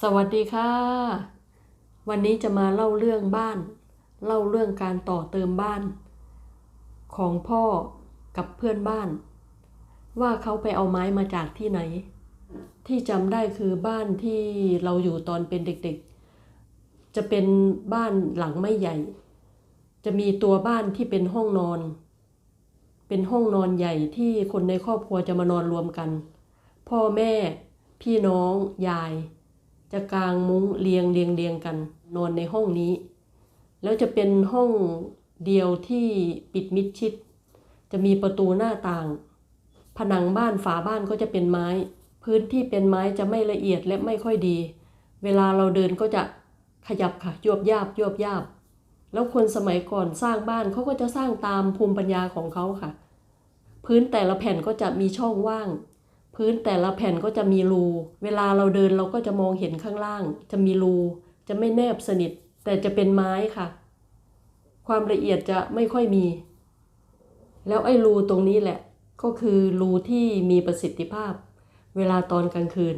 สวัสดีค่ะ วันนี้จะมาเล่าเรื่องบ้าน เล่าเรื่องการต่อเติมบ้าน ของพ่อกับเพื่อนบ้าน ว่าเขาไปเอาไม้มาจากที่ไหน ที่จำได้คือบ้านที่เราอยู่ตอนเป็นเด็กๆ จะเป็นบ้านหลังไม่ใหญ่ จะมีตัวบ้านที่เป็นห้องนอน เป็นห้องนอนใหญ่ที่คนในครอบครัวจะมานอนรวมกัน พ่อแม่ พี่น้อง ยาย จะกางมุ้งเรียงเรียงเรียงกัน นอนในห้องนี้ แล้วจะเป็นห้องเดียวที่ปิดมิดชิด จะมีประตูหน้าต่าง ผนังบ้านฝาบ้านก็จะเป็นไม้ พื้นที่เป็นไม้จะไม่ละเอียดและไม่ค่อยดี เวลาเราเดินก็จะขยับค่ะยวบยาบยวบยาบ แล้วคนสมัยก่อนสร้างบ้านเขาก็จะสร้างตามภูมิปัญญาของเขาค่ะ พื้นแต่ละแผ่นก็จะมีช่องว่าง พื้นแต่ละแผ่นก็จะมีรู เวลาเราเดินเราก็จะมองเห็นข้างล่าง จะมีรู จะไม่แนบสนิท แต่จะเป็นไม้ค่ะ ความละเอียดจะไม่ค่อยมี แล้วไอ้รูตรงนี้แหละ ก็คือรูที่มีประสิทธิภาพ เวลาตอนกลางคืน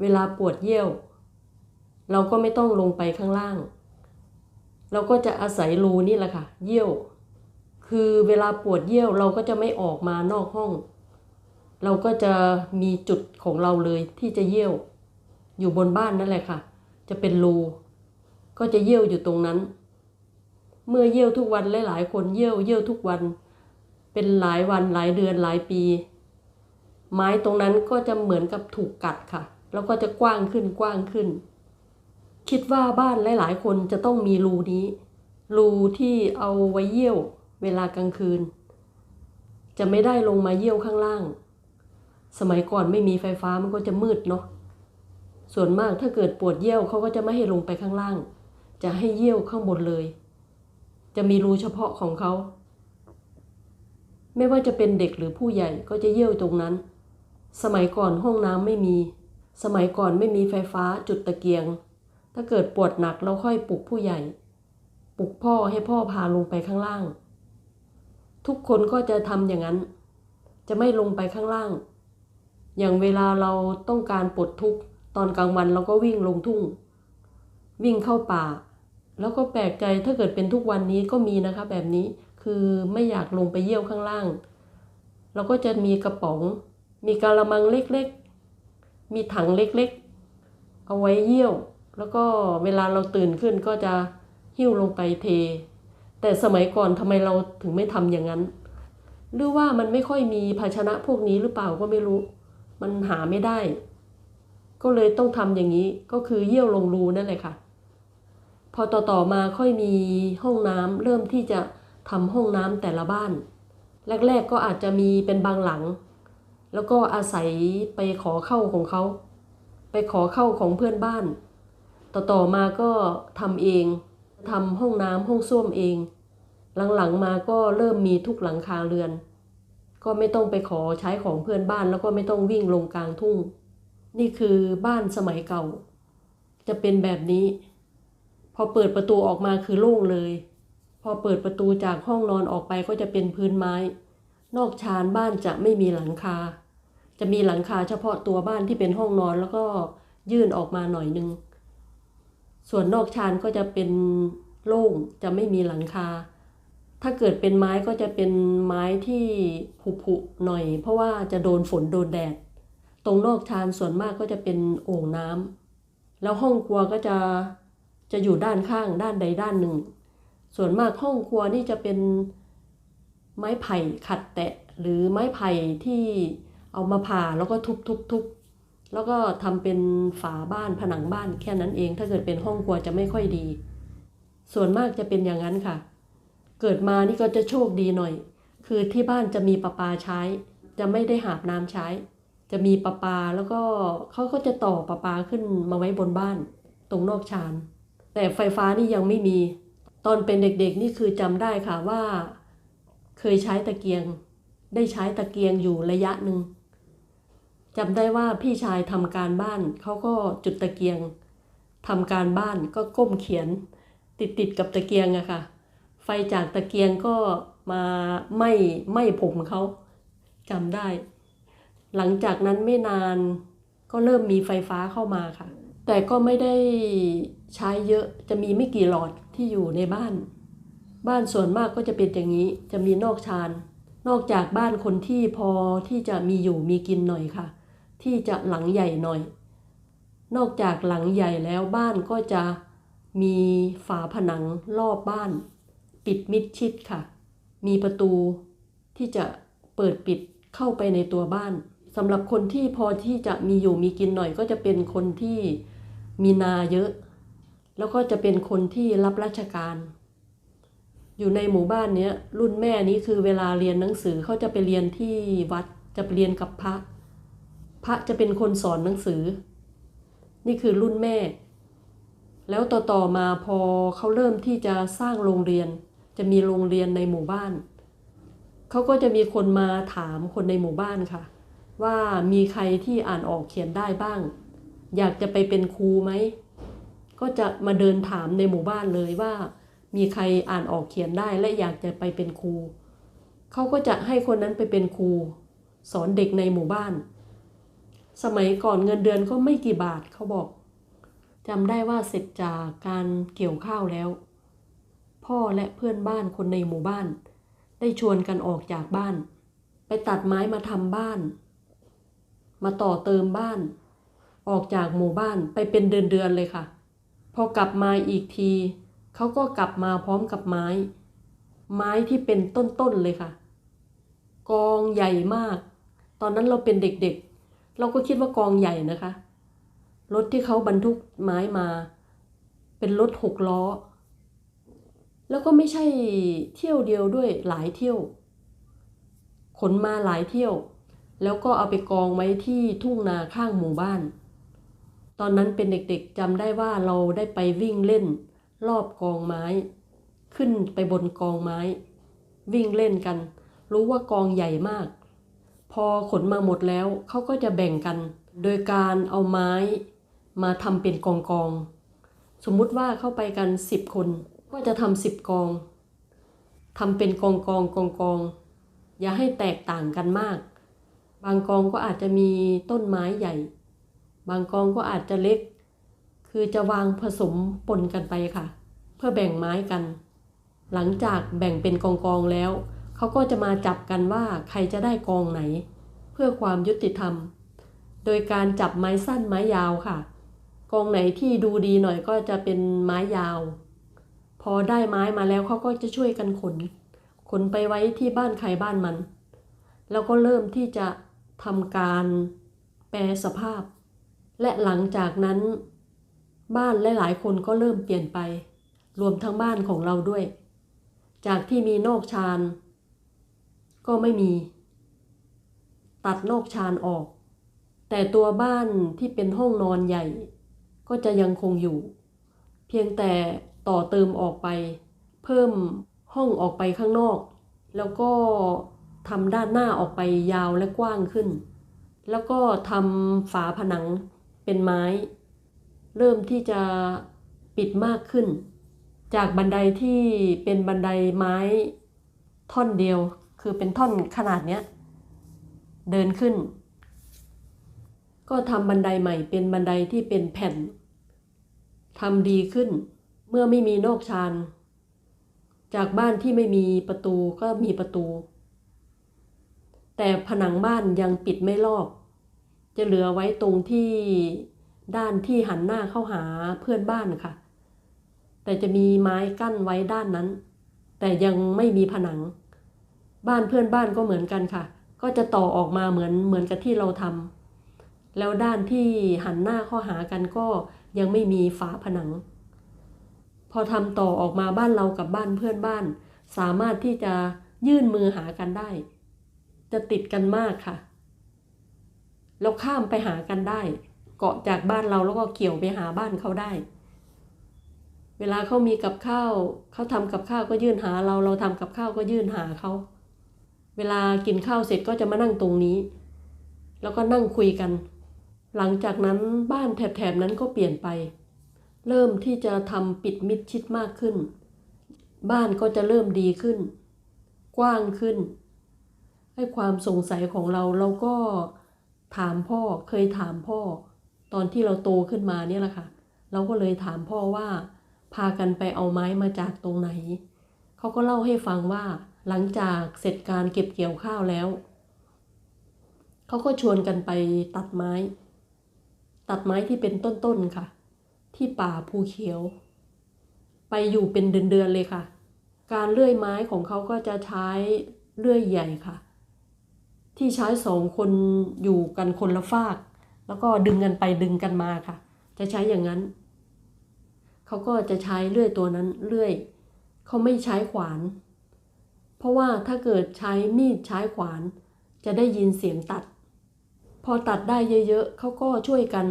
เวลาปวดเยี่ยว เราก็ไม่ต้องลงไปข้างล่าง เราก็จะอาศัยรูนี่แหละค่ะ เยี่ยว คือเวลาปวดเยี่ยวเราก็จะไม่ออกมานอกห้อง เราก็จะมีจุดของเราเลยที่จะเยี่ยว อยู่บนบ้านนั่นแหละค่ะ จะเป็นรูก็จะเยี่ยวอยู่ตรงนั้น เมื่อเยี่ยวทุกวันหลายๆคนเยี่ยวเยี่ยวทุกวัน เป็นหลายวันหลายเดือนหลายปี ไม้ตรงนั้นก็จะเหมือนกับถูกกัดค่ะ แล้วก็จะกว้างขึ้นกว้างขึ้น คิดว่าบ้านหลายๆคนจะต้องมีรูนี้ รูที่เอาไว้เยี่ยวเวลากลางคืน จะไม่ได้ลงมาเยี่ยวข้างล่าง สมัยก่อนไม่มีไฟฟ้ามันก็จะมืดเนาะส่วนมากถ้าเกิดปวดเยี่ยวเขาก็จะไม่ให้ลงไปข้างล่าง จะให้เยี่ยวข้างบนเลย จะมีรูเฉพาะของเขาไม่ว่าจะเป็นเด็กหรือผู้ใหญ่ก็จะเยี่ยวตรงนั้น สมัยก่อนห้องน้ำไม่มี สมัยก่อนไม่มีไฟฟ้าจุดตะเกียง ถ้าเกิดปวดหนักเราค่อยปลุกผู้ใหญ่ ปลุกพ่อให้พ่อพาลงไปข้างล่าง ทุกคนก็จะทำอย่างนั้น จะไม่ลงไปข้างล่าง อย่างเวลาเราต้องการปลดทุกข์ตอนกลางวันเราก็วิ่งลงทุ่ง วิ่งเข้าป่า แล้วก็แปลกใจถ้าเกิดเป็นทุกวันนี้ก็มีนะคะแบบนี้คือไม่อยากลงไปเยี่ยวข้างล่าง เราก็จะมีกระป๋อง มีกะละมังเล็กๆ มีถังเล็กๆ เอาไว้เยี่ยว แล้วก็เวลาเราตื่นขึ้นก็จะหิ้วลงไปเท แต่สมัยก่อนทำไมเราถึงไม่ทำอย่างนั้น หรือว่ามันไม่ค่อยมีภาชนะพวกนี้หรือเปล่าก็ไม่รู้ มันหาไม่ได้ ก็เลยต้องทำอย่างนี้ก็คือเยี่ยวลงรูนั่นแหละค่ะ พอต่อต่อมาค่อยมีห้องน้ำเริ่มที่จะทำห้องน้ำแต่ละบ้าน แรก ๆก็อาจจะมีเป็นบางหลัง แล้วก็อาศัยไปขอเข้าของเขา ไปขอเข้าของเพื่อนบ้าน ต่อต่อมาก็ทำเองทำห้องน้ำห้องส้วมเอง หลังๆมาก็เริ่มมีทุกหลังคาเรือน ก็ไม่ต้องไปขอใช้ของเพื่อนบ้านแล้วก็ไม่ต้องวิ่งลงกลางทุ่ง นี่คือบ้านสมัยเก่า จะเป็นแบบนี้ พอเปิดประตูออกมาคือโล่งเลย พอเปิดประตูจากห้องนอนออกไปก็จะเป็นพื้นไม้ นอกชานบ้านจะไม่มีหลังคา จะมีหลังคาเฉพาะตัวบ้านที่เป็นห้องนอนแล้วก็ยื่นออกมาหน่อยนึง ส่วนนอกชานก็จะเป็นโล่งจะไม่มีหลังคา ถ้าเกิดเป็นไม้ก็จะเป็นไม้ที่ผุๆหน่อย เพราะว่าจะโดนฝนโดนแดด ตรงนอกชานส่วนมากก็จะเป็นโอ่งน้ำแล้วห้องครัวก็จะจะอยู่ด้านข้างด้านใดด้านหนึ่ง ส่วนมากห้องครัวนี่จะเป็นไม้ไผ่ขัดแตะ หรือไม้ไผ่ที่เอามาผ่าแล้วก็ทุบๆๆแล้วก็ทำเป็นฝาบ้านผนังบ้านแค่นั้นเอง ถ้าเกิดเป็นห้องครัวจะไม่ค่อยดี ส่วนมากจะเป็นอย่างนั้นค่ะ เกิดมานี่ก็จะโชคดีหน่อย คือที่บ้านจะมีประปาใช้ จะไม่ได้หาบน้ำใช้ จะมีประปาแล้วก็เขาก็จะต่อประปาขึ้นมาไว้บนบ้าน ตรงนอกชาน แต่ไฟฟ้านี่ยังไม่มี ตอนเป็นเด็กๆนี่คือจำได้ค่ะว่า เคยใช้ตะเกียง ได้ใช้ตะเกียงอยู่ระยะหนึ่งจำได้ว่าพี่ชายทำการบ้านเขาก็จุดตะเกียงทำการบ้านก็ก้มเขียน ติดติดๆกับตะเกียงอะค่ะ ไฟจากตะเกียงก็มาไหม้ไหม้ผมเขาจำได้ หลังจากนั้นไม่นานก็เริ่มมีไฟฟ้าเข้ามาค่ะแแต่ก็ไม่ได้ใช้เยอะจะมีไม่กี่หลอดที่อยู่ในบ้าน บ้านส่วนมากก็จะเป็นอย่างนี้จะมีนอกชานนอกจากบ้านคนที่พอที่จะมีอยู่มีกินหน่อยค่ะ ที่จะหลังใหญ่หน่อย นอกจากหลังใหญ่แล้วบ้านก็จะมีฝาผนังรอบบ้าน ปิดมิดชิดค่ะ มีประตูที่จะเปิดปิดเข้าไปในตัวบ้านสำหรับคนที่พอที่จะมีอยู่มีกินหน่อย ก็จะเป็นคนที่มีนาเยอะ แล้วก็จะเป็นคนที่รับราชการ อยู่ในหมู่บ้านเนี้ยรุ่นแม่นี้คือเวลาเรียนหนังสือเขาจะไปเรียนที่วัดจะไปเรียนกับพระ พระจะเป็นคนสอนหนังสือ นี่คือรุ่นแม่ แล้วต่อๆมาพอเขาเริ่มที่จะสร้างโรงเรียน จะมีโรงเรียนในหมู่บ้านเขาก็จะมีคนมาถามคนในหมู่บ้านค่ะ ว่ามีใครที่อ่านออกเขียนได้บ้าง อยากจะไปเป็นครูไหมก็จะมาเดินถามในหมู่บ้านเลยว่า มีใครอ่านออกเขียนได้และอยากจะไปเป็นครูเขาก็จะให้คนนั้นไปเป็นครูสอนเด็กในหมู่บ้าน สมัยก่อนเงินเดือนก็ไม่กี่บาทเขาบอกจำได้ว่าเสร็จจากการเกี่ยวข้าวแล้ว พ่อและเพื่อนบ้านคนในหมู่บ้าน ได้ชวนกันออกจากบ้าน ไปตัดไม้มาทำบ้าน มาต่อเติมบ้าน ออกจากหมู่บ้านไปเป็นเดือนๆเลยค่ะ พอกลับมาอีกทีเขาก็กลับมาพร้อมกับไม้ ไม้ที่เป็นต้นๆเลยค่ะ กองใหญ่มาก ตอนนั้นเราเป็นเด็กๆเราก็คิดว่ากองใหญ่นะคะรถที่เขาบรรทุกไม้มา เป็นรถหกล้อ แล้วก็ไม่ใช่เที่ยวเดียวด้วยหลายเที่ยว ขนมาหลายเที่ยว แล้วก็เอาไปกองไว้ที่ทุ่งนาข้างหมู่บ้าน ตอนนั้นเป็นเด็กๆจำได้ว่าเราได้ไปวิ่งเล่น รอบกองไม้ ขึ้นไปบนกองไม้ วิ่งเล่นกัน รู้ว่ากองใหญ่มาก พอขนมาหมดแล้วเขาก็จะแบ่งกัน โดยการเอาไม้มาทำเป็นกองกอง สมมุติว่าเข้าไปกันสิบคน ก็จะทำสิบกองทำเป็นกองกองกองกอง อย่าให้แตกต่างกันมาก บางกองก็อาจจะมีต้นไม้ใหญ่ บางกองก็อาจจะเล็ก คือจะวางผสมปนกันไปค่ะ เพื่อแบ่งไม้กัน หลังจากแบ่งเป็นกองกองแล้วเขาก็จะมาจับกันว่าใครจะได้กองไหน เพื่อความยุติธรรม โดยการจับไม้สั้นไม้ยาวค่ะ กองไหนที่ดูดีหน่อยก็จะเป็นไม้ยาว พอได้ไม้มาแล้วเขาก็จะช่วยกันขน ขนไปไว้ที่บ้านใครบ้านมัน แล้วก็เริ่มที่จะทำการแปลสภาพ และหลังจากนั้น บ้านหลายๆคนก็เริ่มเปลี่ยนไป รวมทั้งบ้านของเราด้วย จากที่มีนอกชานก็ไม่มี ตัดนอกชานออก แต่ตัวบ้านที่เป็นห้องนอนใหญ่ ก็จะยังคงอยู่ เพียงแต่ ต่อเติมออกไป เพิ่มห้องออกไปข้างนอก แล้วก็ทำด้านหน้าออกไปยาวและกว้างขึ้น แล้วก็ทำฝาผนังเป็นไม้ เริ่มที่จะปิดมากขึ้น จากบันไดที่เป็นบันไดไม้ท่อนเดียว คือเป็นท่อนขนาดเนี้ย เดินขึ้น ก็ทำบันไดใหม่เป็นบันไดที่เป็นแผ่นทำดีขึ้น เมื่อไม่มีนอกชานจากบ้านที่ไม่มีประตูก็มีประตู แต่ผนังบ้านยังปิดไม่รอบ จะเหลือไว้ตรงที่ด้านที่หันหน้าเข้าหาเพื่อนบ้านค่ะ แต่จะมีไม้กั้นไว้ด้านนั้น แต่ยังไม่มีผนัง บ้านเพื่อนบ้านก็เหมือนกันค่ะ ก็จะต่อออกมาเหมือนเหมือนกับที่เราทำแล้วด้านที่หันหน้าเข้าหากันก็ยังไม่มีฝาผนัง พอทำต่อออกมาบ้านเรากับบ้านเพื่อนบ้าน สามารถที่จะยื่นมือหากันได้ จะติดกันมากค่ะ แล้วข้ามไปหากันได้ เกาะจากบ้านเราแล้วก็เกี่ยวไปหาบ้านเขาได้ เวลาเขามีกับข้าวเขาทำกับข้าวก็ยื่นหาเราเราทำกับข้าวก็ยื่นหาเขาเวลากินข้าวเสร็จก็จะมานั่งตรงนี้ แล้วก็นั่งคุยกัน หลังจากนั้นบ้านแถบๆนั้นก็เปลี่ยนไป เริ่มที่จะทำปิดมิดชิดมากขึ้น บ้านก็จะเริ่มดีขึ้น กว้างขึ้น ให้ความสงสัยของเราเราก็ถามพ่อเคยถามพ่อ ตอนที่เราโตขึ้นมาเนี่ยแหละค่ะ เราก็เลยถามพ่อว่า พากันไปเอาไม้มาจากตรงไหน เขาก็เล่าให้ฟังว่าหลังจากเสร็จการเก็บเกี่ยวข้าวแล้ว เขาก็ชวนกันไปตัดไม้ ตัดไม้ที่เป็นต้นๆค่ะ ที่ป่าภูเขียว ไปอยู่เป็นเดือนๆเลยค่ะ การเลื่อยไม้ของเขาก็จะใช้เลื่อยใหญ่ค่ะ ที่ใช้สองคนอยู่กันคนละฟาก แล้วก็ดึงกันไปดึงกันมาค่ะ จะใช้อย่างนั้น เขาก็จะใช้เลื่อยตัวนั้นเลื่อย เขาไม่ใช้ขวาน เพราะว่าถ้าเกิดใช้มีดใช้ขวาน จะได้ยินเสียงตัด พอตัดได้เยอะๆเขาก็ช่วยกัน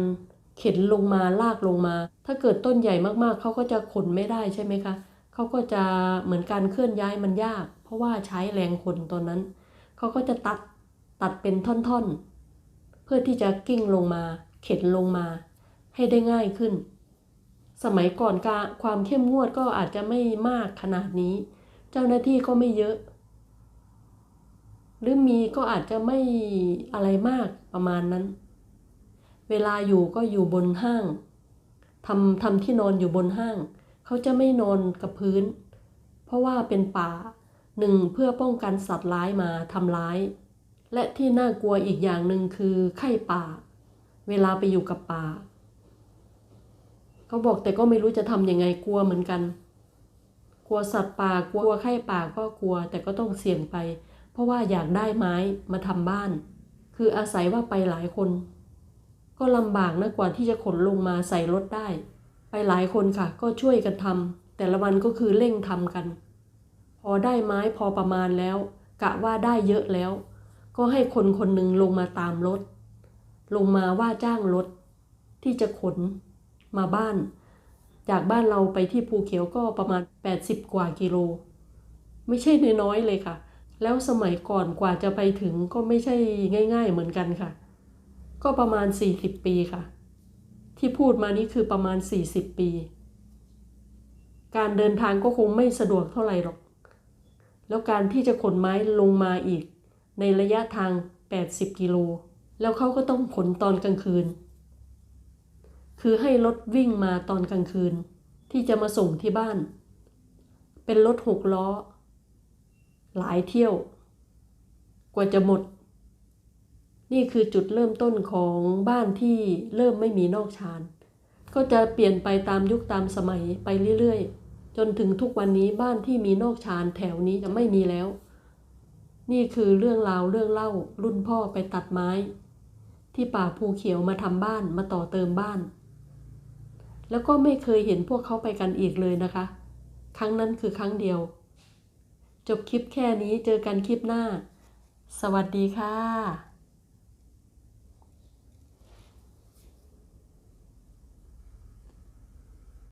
เข็นลงมาลากลงมา ถ้าเกิดต้นใหญ่มากๆ เขาก็จะขนไม่ได้ใช่ไหมคะเขาก็จะเหมือนการเคลื่อนย้ายมันยาก เพราะว่าใช้แรงขนตอนนั้นเขาก็จะตัดตัดเป็นท่อนๆ เพื่อที่จะกิ้งลงมา เข็นลงมา ให้ได้ง่ายขึ้น สมัยก่อนการความเข้มงวดก็อาจจะไม่มากขนาดนี้ เจ้าหน้าที่ก็ไม่เยอะ หรือมีก็อาจจะไม่อะไรมากประมาณนั้น เวลาอยู่ก็อยู่บนห้างทำทำที่นอนอยู่บนห้าง เขาจะไม่นอนกับพื้น เพราะว่าเป็นป่าหนึ่งเพื่อป้องกันสัตว์ร้ายมาทำร้าย และที่น่ากลัวอีกอย่างหนึ่งคือไข้ป่า เวลาไปอยู่กับป่า เขาบอกแต่ก็ไม่รู้จะทำยังไงกลัวเหมือนกัน กลัวสัตว์ป่ากลัวไข้ป่าก็กลัวแต่ก็ต้องเสี่ยงไป เพราะว่าอยากได้ไม้มาทำบ้าน คืออาศัยว่าไปหลายคน ก็ลำบากนะกว่าที่จะขนลงมาใส่รถได้ ไปหลายคนค่ะ ก็ช่วยกันทำแต่ละวันก็คือเร่งทำกัน พอได้ไม้พอประมาณแล้ว กะว่าได้เยอะแล้ว ก็ให้คนคนหนึ่งลงมาตามรถ ลงมาว่าจ้างรถ ที่จะขนมาบ้าน จากบ้านเราไปที่ภูเขียวก็ประมาณ 80 กว่ากิโล ไม่ใช่น้อยๆเลยค่ะ แล้วสมัยก่อนกว่าจะไปถึงก็ไม่ใช่ง่าย ๆ เหมือนกันค่ะ ก็ประมาณ 40 ปีค่ะ ที่พูดมานี้คือประมาณ 40 ปี การเดินทางก็คงไม่สะดวกเท่าไหร่หรอก แล้วการที่จะขนไม้ลงมาอีก ในระยะทาง 80 กิโล แล้วเขาก็ต้องขนตอนกลางคืน คือให้รถวิ่งมาตอนกลางคืน ที่จะมาส่งที่บ้าน เป็นรถหกล้อ หลายเที่ยว กว่าจะหมด นี่คือจุดเริ่มต้นของบ้านที่เริ่มไม่มีนอกชานก็จะเปลี่ยนไปตามยุคตามสมัยไปเรื่อยๆ จนถึงทุกวันนี้บ้านที่มีนอกชานแถวนี้จะไม่มีแล้ว นี่คือเรื่องราวเรื่องเล่า รุ่นพ่อไปตัดไม้ ที่ป่าภูเขียวมาทำบ้านมาต่อเติมบ้าน แล้วก็ไม่เคยเห็นพวกเขาไปกันอีกเลยนะคะ ครั้งนั้นคือครั้งเดียว จบคลิปแค่นี้เจอกันคลิปหน้า สวัสดีค่ะ